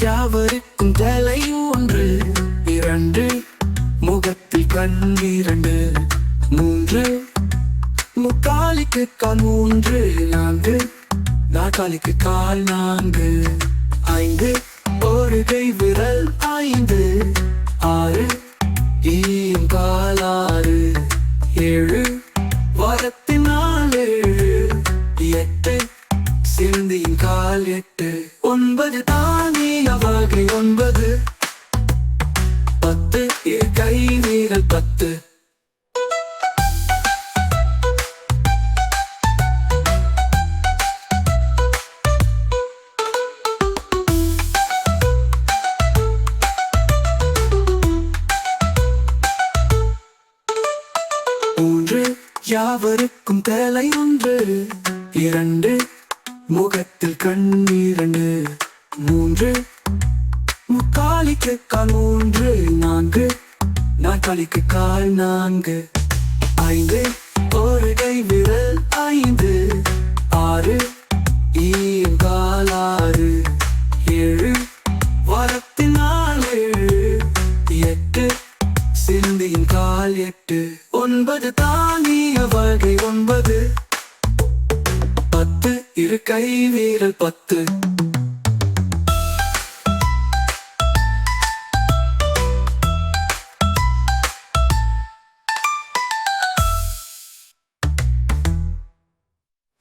யாவருக்கும் தலை ஒன்று. இரண்டு முகத்தில் கண் இரண்டு. மூன்று முக்காலிக்கு கால் மூன்று. நான்கு நாற்காலிக்கு கால் நான்கு. ஐந்து ஒரு கை விரல் ஐந்து. ஆறு ஈம் கால் ஆறு ஏழு வரத்து ஒன்பது தானிய ஒன்பது? பத்து இரு கை வீரல் பத்து. மூன்று யாவருக்கும் தலை ஒன்று. இரண்டு முகத்தில் கண் இரண்டு. மூன்று. முக்காலிக்கு கால் மூன்று நான்கு. நாற்காலிக்கு கால் நான்கு. ஐந்து. ஒரு கை விரல் ஐந்து. ஆறு. ஈயும் ஆறு. ஏழு. வாரத்தினால் ஏழு. எட்டு. சிந்தியின் கால் எட்டு. ஒன்பது தானிய வகை ஒன்பது. பத்து. இரு கை வீரல் பத்து.